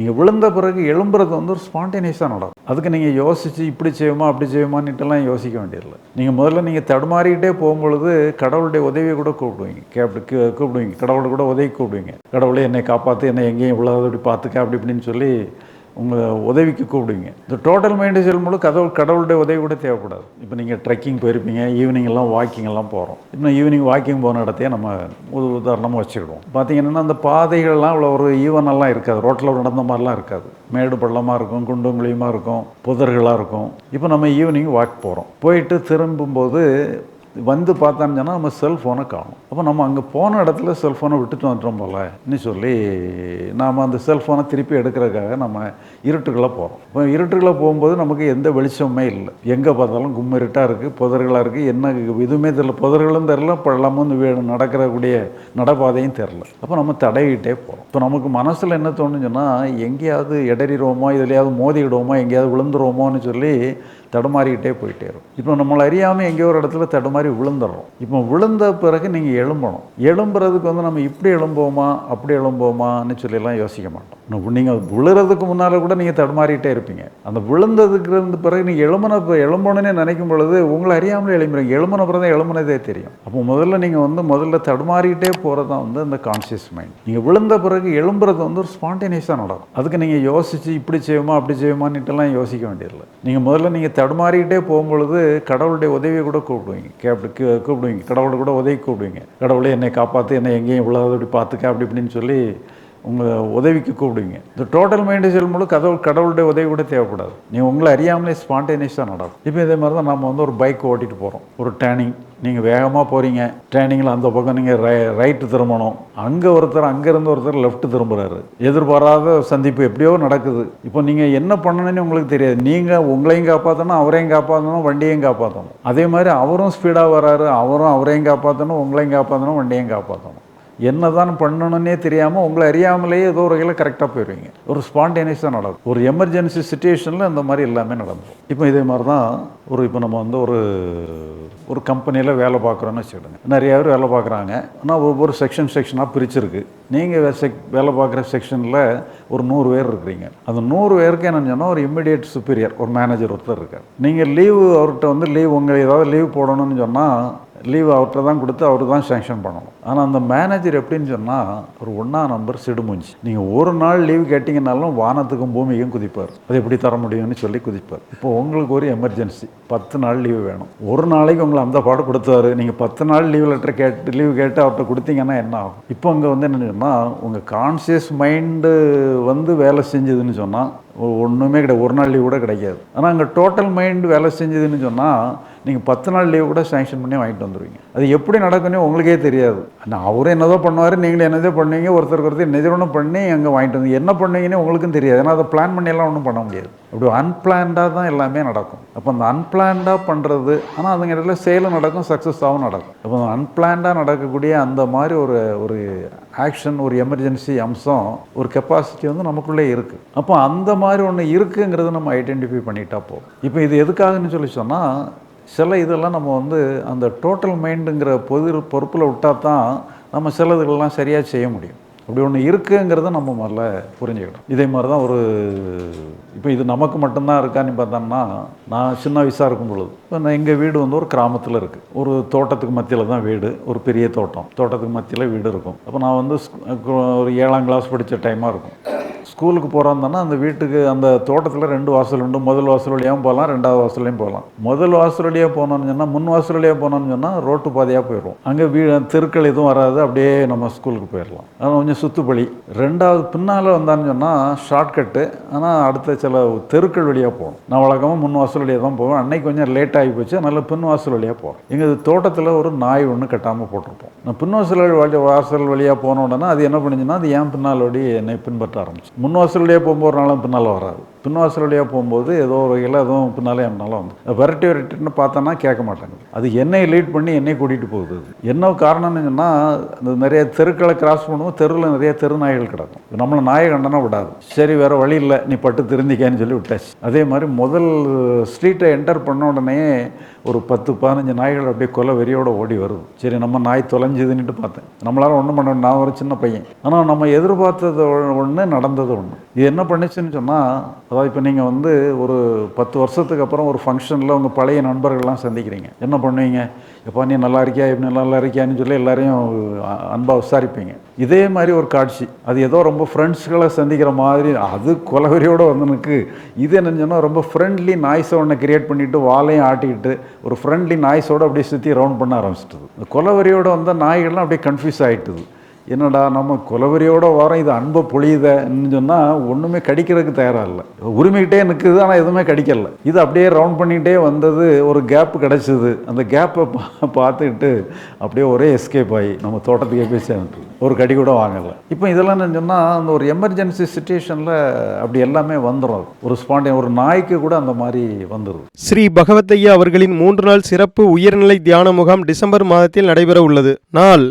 நீங்கள் விழுந்த பிறகு எழும்புறது வந்து ஒரு ஸ்பான்டேனியஸாக நடக்கும். அதுக்கு நீங்கள் யோசித்து இப்படி செய்யுமா அப்படி செய்யுமான்னுட்டுலாம் யோசிக்க வேண்டியதில்லை. நீங்கள் முதல்ல நீங்கள் தடுமாறிக்கிட்டே போகும்பொழுது கடவுளுடைய உதவியை கூட கூப்பிடுவீங்க. கே அப்படி கூப்பிடுவீங்க. கடவுளை கூட உதவி கூப்பிடுவீங்க. கடவுளை என்னை காப்பாற்று என்னை எங்கேயும் விழாத அப்படி பார்த்துக்க அப்படி இப்படின்னு சொல்லி உங்கள் உதவிக்கு கூப்பிடுவீங்க இந்த டோட்டல் மைண்டு செல்லும்போது கடவுள் கடவுளுடைய உதவி கூட தேவைப்படாது. இப்போ நீங்கள் ட்ரெக்கிங் போயிருப்பீங்க ஈவினிங்லாம் வாக்கிங்லாம் போகிறோம் இன்னும் ஈவினிங் வாக்கிங் போன இடத்தையே நம்ம ஒரு உதாரணமாக வச்சுக்கிடுவோம். பார்த்தீங்கன்னா அந்த பாதைகள்லாம் அவ்வளோ ஒரு ஈவனெல்லாம் இருக்காது. ரோட்டில் நடந்த மாதிரிலாம் இருக்காது. மேடு பள்ளமாக இருக்கும் குண்டும் குழியுமாக இருக்கும் புதர்களாக இருக்கும். இப்போ நம்ம ஈவினிங் வாக் போகிறோம் போயிட்டு திரும்பும்போது வந்து பார்த்தான்னு சொன்னால் நம்ம செல்ஃபோனை காணும். அப்போ நம்ம அங்கே போன இடத்துல செல்ஃபோனை விட்டுட்டு வந்துட்டோம் போலன்னு சொல்லி நாம் அந்த செல்ஃபோனை திருப்பி எடுக்கிறதுக்காக நம்ம இருட்டுக்குள்ளே போகிறோம் இப்போ இருட்டுக்குள்ளே போகும்போது நமக்கு எந்த வெளிச்சமுமே இல்லை. எங்கே பார்த்தாலும் கும்மிருட்டாக இருக்குது புதர்களாக இருக்குது என்ன எதுவுமே தெரில புதர்களும் தெரில பழமும் வீடு நடக்கிறக்கூடிய நடப்பாதையும் தெரில அப்போ நம்ம தடையிட்டே போகிறோம் இப்போ நமக்கு மனசில் என்ன தோணுச்சுன்னா எங்கேயாவது இடறிடுவோமோ இதுலையாவது மோதிடுவோமோ எங்கேயாவது விழுந்துருவோமோன்னு சொல்லி தடுமாறிக்கிட்டே போயிட்டே இருக்கும். இப்போ நம்மளை அறியாமல் எங்கேயோ ஒரு இடத்துல தடுமாறி விழுந்துடுறோம். இப்போ விழுந்த பிறகு நீங்கள் எழும்பணும். எழும்புறதுக்கு வந்து நம்ம இப்படி எழும்போமா அப்படி எழும்போமான்னு சொல்லிலாம் யோசிக்க மாட்டோம். நீங்கள் விழுறதுக்கு முன்னால் கூட நீங்கள் தடுமாறிட்டே இருப்பீங்க. அந்த விழுந்ததுக்கு இருந்து பிறகு நீங்கள் எழும்பின எழும்பணுன்னே நினைக்கும் பொழுது உங்களை அறியாமலே எழும்புறீங்க எழும்பின பிறகு தான் எழுமனதே தெரியும். அப்போ முதல்ல நீங்கள் வந்து முதல்ல தடுமாறிக்கிட்டே போகிறது தான் வந்து அந்த கான்சியஸ் மைண்ட் நீங்கள் விழுந்த பிறகு எழும்புறது வந்து ஒரு ஸ்பான்டேனியஸாக நடக்கும். அதுக்கு நீங்கள் யோசித்து இப்படி செய்யுமா அப்படி செய்யுமான்னுட்டுலாம் யோசிக்க வேண்டியதில்லை. நீங்கள் முதல்ல நீங்கள் தடுமாறிக்கிட்டே போகும்பொழுது கடவுளுடைய உதவியை கூட கூப்பிடுவீங்க. கே கூப்பிடுவீங்க. கடவுளை கூட உதவி கூப்பிடுவீங்க. கடவுளே என்னை காப்பாற்று என்னை எங்கேயும் இவ்வளோ அப்படி பார்த்துக்க அப்படி இப்படின்னு சொல்லி உங்கள் உதவிக்கு கூப்பிடுவீங்க. இந்த டோட்டல் மைண்டு செல்லும்போது கடவுள் கடவுளுடைய உதவி கூட தேவைப்படாது. நீங்கள் உங்களை அறியாமலே ஸ்பான்டேனியஸாக நடக்கும். இப்போ இதே மாதிரி தான் நம்ம வந்து ஒரு பைக் ஓட்டிட்டு போகிறோம் ஒரு டேர்னிங் நீங்கள் வேகமாக போகிறீங்க டேர்னிங்கில் அந்த பக்கம் நீங்கள் ரை ரைட்டு திரும்பணும். அங்கே ஒருத்தர் அங்கேருந்து ஒருத்தர் லெஃப்ட் திரும்புகிறாரு எதிர்பாராத சந்திப்பு எப்படியோ நடக்குது. இப்போ நீங்கள் என்ன பண்ணணும்னு உங்களுக்கு தெரியாது. நீங்கள் உங்களையும் காப்பாற்றணும் அவரையும் காப்பாற்றணும் வண்டியையும் காப்பாற்றணும் அதே மாதிரி அவரும் ஸ்பீடாக வராரு அவரும் அவரையும் காப்பாற்றணும் உங்களையும் காப்பாற்றணும் வண்டியையும் காப்பாற்றணும் என்னதான் பண்ணணும்னே தெரியாமல் உங்களை அறியாமலேயே ஏதோ ஒரு வகையில் கரெக்டாக போயிடுவீங்க ஒரு ஸ்பான்டேனியஸாக நடக்கும். ஒரு எமர்ஜென்சி சுச்சுவேஷனில் இந்த மாதிரி எல்லாமே நடந்துடும் இப்போ இதே மாதிரி தான் ஒரு இப்போ நம்ம வந்து ஒரு ஒரு கம்பெனியில் வேலை பார்க்குறோன்னு வச்சுக்கிடுங்க நிறைய பேர் வேலை பார்க்குறாங்க. ஆனால் ஒவ்வொரு செக்ஷன் செக்ஷனாக பிரிச்சிருக்கு. நீங்கள் செக் வேலை பார்க்குற செக்ஷனில் ஒரு நூறு பேர் இருக்கிறீங்க. அந்த நூறு பேருக்கு என்னென்னு சொன்னால் ஒரு இம்மிடியேட் சுப்பீரியர் ஒரு மேனேஜர் ஒருத்தர் இருக்கார். நீங்கள் லீவு அவர்கிட்ட வந்து லீவ் உங்களை ஏதாவது லீவ் போடணும்னு சொன்னால் லீவ் அவர்கிட்ட தான் கொடுத்து அவர் தான் சேங்ஷன் பண்ணணும். ஆனால் அந்த மேனேஜர் எப்படின்னு சொன்னால் ஒரு ஒன்றா நம்பர் சிடுமூஞ்சி நீங்கள் ஒரு நாள் லீவ் கேட்டிங்கனாலும் வானத்துக்கும் பூமிக்கும் குதிப்பார். அது எப்படி தர முடியும்னு சொல்லி குதிப்பார். இப்போ உங்களுக்கு ஒரு எமர்ஜென்சி பத்து நாள் லீவு வேணும். ஒரு நாளைக்கு உங்களை அந்த பாடு கொடுத்தாரு நீங்கள் பத்து நாள் லீவ் லெட்டர் கேட்டு லீவ் கேட்டு அவர்கிட்ட கொடுத்தீங்கன்னா என்ன ஆகும்? இப்போ அங்கே வந்து என்ன சொன்னால் உங்கள் கான்சியஸ் மைண்டு வந்து வேலை செஞ்சதுன்னு சொன்னால் ஒன்றுமே கிடையாது. ஒரு நாள் லீவ் கூட கிடைக்காது. ஆனால் அங்கே டோட்டல் மைண்டு வேலை செஞ்சதுன்னு சொன்னால் நீங்கள் பத்து நாள் லீவ் கூட சேங்ஷன் பண்ணி வாங்கிட்டு வந்துடுவீங்க அது எப்படி நடக்குன்னு உங்களுக்கே தெரியாது. ஆனால் அவரும் என்னதோ பண்ணுவார் நீங்களும் என்னதோ பண்ணுவீங்க ஒருத்தருக்கு ஒருத்தர் என்னதோ ஒன்று பண்ணி அங்கே வாங்கிட்டு வந்து என்ன பண்ணுவீங்கன்னு உங்களுக்கும் தெரியாது. ஏன்னா அதை பிளான் பண்ணியெல்லாம் ஒன்றும் பண்ண முடியாது. அப்படி அன்பிளான்டாக தான் எல்லாமே நடக்கும். அப்போ அந்த அன்பிளான்டாக பண்ணுறது ஆனால் அதுங்க இடத்துல செயலும் நடக்கும் சக்ஸஸாகவும் நடக்கும். அப்போ அன்பிளான்டாக நடக்கக்கூடிய அந்த மாதிரி ஒரு ஒரு ஆக்ஷன் ஒரு எமர்ஜென்சி அம்சம் ஒரு கெப்பாசிட்டி வந்து நமக்குள்ளே இருக்குது அப்போ அந்த மாதிரி ஒன்று இருக்குங்கிறத நம்ம ஐடென்டிஃபை பண்ணிட்டா போதும். இப்போ இது எதுக்காகன்னு சொல்லி சொன்னால் சில இதெல்லாம் நம்ம வந்து அந்த டோட்டல் மைண்டுங்கிற பொது பொறுப்பில் விட்டால் தான் நம்ம சிலதுகள்லாம் சரியாக செய்ய முடியும். அப்படி ஒன்று இருக்குங்கிறத நம்ம முதல்ல புரிஞ்சுக்கணும். இதே மாதிரி தான் ஒரு இப்போ இது நமக்கு மட்டும்தான் இருக்கான்னு பார்த்தோம்னா நான் சின்ன வயசாக இருக்கும் பொழுது இப்போ நான் எங்கள் வீடு வந்து ஒரு கிராமத்தில் இருக்குது ஒரு தோட்டத்துக்கு மத்தியில் தான் வீடு ஒரு பெரிய தோட்டம். தோட்டத்துக்கு மத்தியில் வீடு இருக்கும். அப்போ நான் வந்து ஒரு ஏழாம் கிளாஸ் படித்த டைமாக இருக்கும். ஸ்கூலுக்கு போகிறோம்னா அந்த வீட்டுக்கு அந்த தோட்டத்தில் ரெண்டு வாசல் உண்டு. முதல் வாசல் வழியாகவும் போகலாம் ரெண்டாவது வாசல்லையும் போகலாம் முதல் வாசல் வழியாக போனோம்னு சொன்னால் முன் வாசல் வழியாக போனோம்னு சொன்னால் ரோட்டு பாதையாக போயிடும் அங்கே வீ தெருக்கள் எதுவும் வராது அப்படியே நம்ம ஸ்கூலுக்கு போயிடலாம். அது கொஞ்சம் சுத்துப்பழி ரெண்டாவது பின்னால் வந்தான்னு சொன்னால் ஷார்ட்கட்டு ஆனால் அடுத்த சில தெருக்கள் வழியாக போகணும். நான் வழக்கமாக முன் வாசல் வழியாக தான் போவேன். அன்னைக்கு கொஞ்சம் லேட் ஆகி போச்சு அதனால் பின் வாசல் வழியாக போகிறேன் எங்கள் தோட்டத்தில் ஒரு நாய் ஒன்று கட்டாமல் போட்டிருப்போம். நான் பின் வாசல் வழி வாசல் வழியாக போன உடனே அது என்ன பண்ணுச்சுன்னா அது ஏன் பின்னால் வழி என்னை பின்பற்ற ஆரம்பிச்சு. முன் வாசல் போகும்போது நாளும் பின்னால் வராது. பின்வாசல் வழியாக போகும்போது ஏதோ ஒரு வகையில் எதுவும் பின்னாலே என்னால வந்து விரட்டி விரட்டின்னு பார்த்தோன்னா கேட்க மாட்டாங்க. அது என்னை லீட் பண்ணி என்னை கூட்டிகிட்டு போகுது. என்ன காரணம்னு சொன்னால் இந்த நிறைய தெருக்களை கிராஸ் பண்ணுவோம் தெருவில் நிறைய தெரு நாய்கள் கிடக்கும். நம்மளை நாயை கண்டனா விடாது. சரி வேறு வழி இல்லை நீ பட்டு திருந்திக்கன்னு சொல்லி விட்டாச்சு. அதே மாதிரி முதல் ஸ்ட்ரீட்டை என்டர் பண்ண உடனே ஒரு பத்து பதினஞ்சு நாய்கள் அப்படியே கொலை வெறியோட ஓடி வருது. சரி நம்ம நாய் தொலைஞ்சுதுன்னுட்டு பார்த்தேன். நம்மளால் ஒன்றும் பண்ண முடியாது. நான் ஒரு சின்ன பையன். ஆனால் நம்ம எதிர்பார்த்தது ஒன்று நடந்தது ஒன்று இது என்ன பண்ணுச்சுன்னு சொன்னால் அதாவது இப்போ நீங்கள் வந்து ஒரு பத்து வருஷத்துக்கு அப்புறம் ஒரு ஃபங்க்ஷனில் உங்கள் பழைய நண்பர்கள்லாம் சந்திக்கிறீங்க. என்ன பண்ணுவீங்க? எப்போ நீ நல்லா இருக்கியா? இப்படி நல்லா இருக்கியான்னு சொல்லி எல்லாரையும் அன்பாக விசாரிப்பீங்க. இதே மாதிரி ஒரு காட்சி. அது ஏதோ ரொம்ப ஃப்ரெண்ட்ஸ்களை சந்திக்கிற மாதிரி அது கொலவெறியோடு வந்தனுக்கு இது என்னன்னு ரொம்ப ஃப்ரெண்ட்லி நாய்ஸை ஒன்று கிரியேட் பண்ணிவிட்டு வாலையும் ஆட்டிக்கிட்டு ஒரு ஃப்ரெண்ட்லி நாய்ஸோடு அப்படியே சுற்றி ரவுண்ட் பண்ண ஆரம்பிச்சிட்டது. இந்த கொலவெறியோடு வந்த நாய்கள்லாம் அப்படியே கன்ஃபியூஸ் ஆகிட்டுது என்னடா நம்ம குலவரியோட வரோம் இது அன்பை பொழியுதன்னு சொன்னால் ஒன்றுமே கடிக்கிறதுக்கு தயாராக இல்லை. உரிமைக்கிட்டே நிற்குது ஆனால் எதுவுமே கடிக்கல. இது அப்படியே ரவுண்ட் பண்ணிகிட்டே வந்தது ஒரு கேப் கிடச்சிது. அந்த கேப்பை பா பார்த்துக்கிட்டு அப்படியே ஒரே எஸ்கேப் ஆகி நம்ம தோட்டத்துக்கே போய் சேர்ந்துட்டு ஒரு கடி கூட வாங்கலை. இப்போ இதெல்லாம் சொன்னால் அந்த ஒரு எமர்ஜென்சி சுச்சுவேஷனில் அப்படி எல்லாமே வந்துடும் ஒரு ஸ்பாண்டே ஒரு நாய்க்கு கூட அந்த மாதிரி வந்துடும் ஸ்ரீ பகவத்தையா அவர்களின் மூன்று நாள் சிறப்பு உயர்நிலை தியான முகாம் டிசம்பர் மாதத்தில் நடைபெற உள்ளது நாள்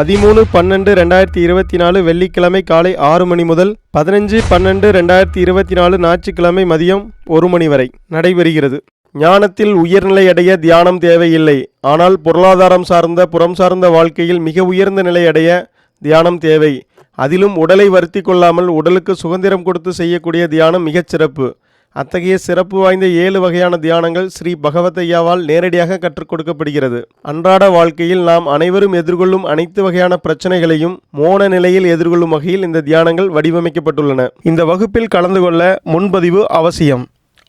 பதிமூணு பன்னெண்டு ரெண்டாயிரத்தி இருபத்தி நாலு வெள்ளிக்கிழமை காலை ஆறு மணி முதல் பதினஞ்சு பன்னெண்டு ரெண்டாயிரத்தி இருபத்தி நாலு ஞாயிற்றுக்கிழமை மதியம் ஒரு மணி வரை நடைபெறுகிறது. ஞானத்தில் உயர்நிலை அடைய தியானம் தேவையில்லை. ஆனால் பொருளாதாரம் சார்ந்த புறம் சார்ந்த வாழ்க்கையில் மிக உயர்ந்த நிலை அடைய தியானம் தேவை. அதிலும் உடலை வருத்தி கொள்ளாமல் உடலுக்கு சுதந்திரம் கொடுத்து செய்யக்கூடிய தியானம் மிகச் சிறப்பு. அத்தகைய சிறப்பு வாய்ந்த ஏழு வகையான தியானங்கள் ஸ்ரீ பகவதையாவால் நேரடியாக கற்றுக் கொடுக்கப்படுகிறது. அன்றாட வாழ்க்கையில் நாம் அனைவரும் எதிர்கொள்ளும் அனைத்து வகையான பிரச்சனைகளையும் மோன நிலையில் எதிர்கொள்ளும் வகையில் இந்த தியானங்கள் வடிவமைக்கப்பட்டுள்ளன. இந்த வகுப்பில் கலந்து கொள்ள முன்பதிவு அவசியம்.